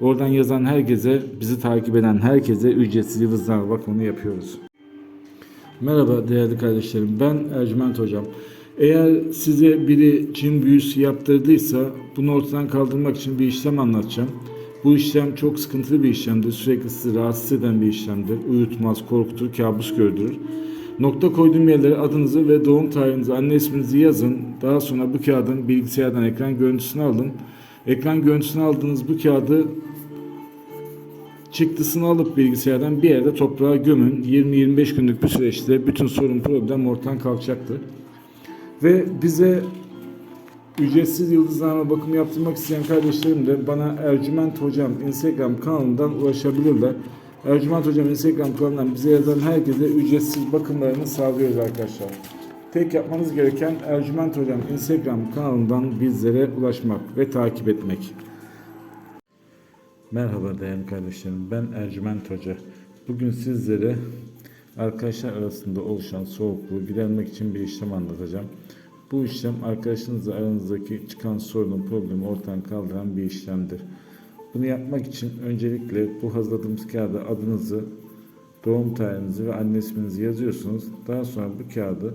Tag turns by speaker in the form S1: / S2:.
S1: Oradan yazan herkese, bizi takip eden herkese ücretsiz yıldızname bakımını yapıyoruz. Merhaba değerli kardeşlerim, ben Ercüment Hocam. Eğer size biri cin büyüsü yaptırdıysa bunu ortadan kaldırmak için bir işlem anlatacağım. Bu işlem çok sıkıntılı bir işlemdir. Sürekli sizi rahatsız eden bir işlemdir. Uyutmaz, korkutur, kabus gördürür. Nokta koyduğum yerlere adınızı ve doğum tarihinizi, anne isminizi yazın. Daha sonra bu kağıdın bilgisayardan ekran görüntüsünü alın. Ekran görüntüsünü aldığınız bu kağıdı çıktısını alıp bilgisayardan bir yerde toprağa gömün. 20-25 günlük bir süreçte bütün sorun problem ortadan kalkacaktır. Ve bize ücretsiz yıldızname bakımı yaptırmak isteyen kardeşlerim de bana Ercüment Hocam Instagram kanalından ulaşabilirler. Ercüment Hocam Instagram kanalından bize yazan herkese ücretsiz bakımlarını sağlıyoruz arkadaşlar. Tek yapmanız gereken Ercüment Hocam Instagram kanalından bizlere ulaşmak ve takip etmek. Merhaba değerli kardeşlerim. Ben Ercüment Hoca. Bugün sizlere arkadaşlar arasında oluşan soğukluğu gidermek için bir işlem anlatacağım. Bu işlem arkadaşınızla aranızdaki çıkan sorunu, problemi ortadan kaldıran bir işlemdir. Bunu yapmak için öncelikle bu hazırladığımız kağıda adınızı, doğum tarihinizi ve anne isminizi yazıyorsunuz. Daha sonra bu kağıdı